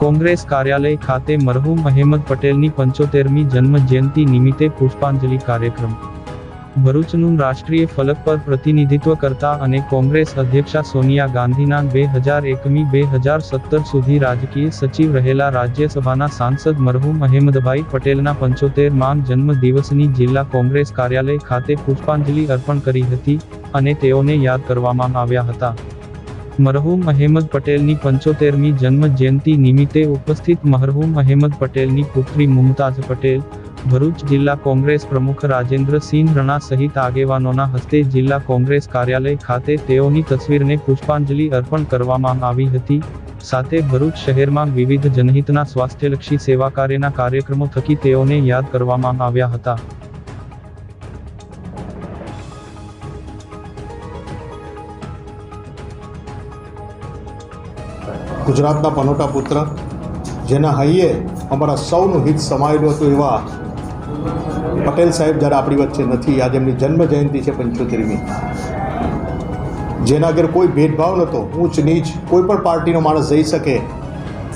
કોંગ્રેસ કાર્યાલય ખાતે મરહૂમ અહેમદ પટેલની પંચોતેરમી જન્મ જયંતિ નિમિત્તે પુષ્પાંજલિ કાર્યક્રમ. ભરૂચનું રાષ્ટ્રીય ફલક પર પ્રતિનિધિત્વ કરતા અને કોંગ્રેસ અધ્યક્ષા સોનિયા ગાંધીના બે હજાર એકમી બે હજાર સત્તર સુધી રાજકીય સચિવ રહેલા રાજ્યસભાના સાંસદ મરહૂમ અહેમદભાઈ પટેલના પંચોતેર માંગ જન્મ દિવસની જિલ્લા કોંગ્રેસ કાર્યાલય ખાતે પુષ્પાંજલિ અર્પણ કરી હતી અને તેઓને યાદ કરવામાં આવ્યા હતા. મરહુમ અહેમદ પટેલની પંચોતેરમી જન્મ જયંતિ નિમિત્તે ઉપસ્થિત મરહુમ અહેમદ પટેલની પુત્રી મુમતાઝ પટેલ, ભરૂચ જિલ્લા કોંગ્રેસ પ્રમુખ રાજેન્દ્રસિંહ રણા સહિત આગેવાનોના હસ્તે જિલ્લા કોંગ્રેસ કાર્યાલય ખાતે તેઓની તસવીરને પુષ્પાંજલિ અર્પણ કરવામાં આવી હતી. સાથે ભરૂચ શહેરમાં વિવિધ જનહિતના સ્વાસ્થ્યલક્ષી સેવા કાર્યના કાર્યક્રમો થકી તેઓને યાદ કરવામાં આવ્યા હતા. ગુજરાતના પનોટા પુત્ર, જેના હૈયે અમારા સૌનું હિત સમાયેલું હતું એવા પટેલ સાહેબ જ્યારે આપણી વચ્ચે નથી, આજે એમની જન્મ જયંતિ છે પંચોતેરમી. જેના આગળ કોઈ ભેદભાવ નહોતો, ઊંચ નીચ, કોઈ પણ પાર્ટીનો માણસ જઈ શકે,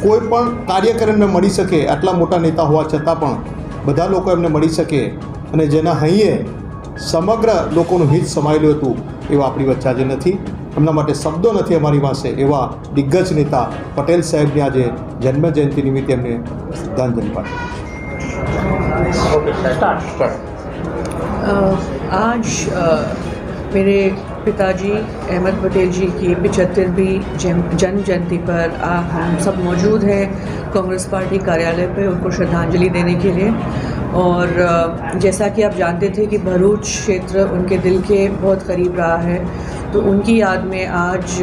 કોઈ પણ કાર્યક્રમને મળી શકે, આટલા મોટા નેતા હોવા છતાં પણ બધા લોકો એમને મળી શકે અને જેના હૈયે સમગ્ર લોકોનું હિત સમાયેલું હતું એવું આપણી વચ્ચે આજે નથી. એમના માટે શબ્દો નથી અમારી પાસે એવા દિગ્ગજ નેતા પટેલ સાહેબની આજે જન્મ જયંતિ નિમિત્તે એમને શ્રદ્ધાંજલિ પાઠવી अ, आज अ, मेरे पिताजी अहमद पटेल जी की पिचहत्तरवीं जन्म जयंती पर आ, हम सब मौजूद हैं कांग्रेस पार्टी कार्यालय पे उनको श्रद्धांजलि देने के लिए और अ, जैसा कि आप जानते थे कि भरूच क्षेत्र उनके दिल के बहुत करीब रहा है तो उनकी याद में आज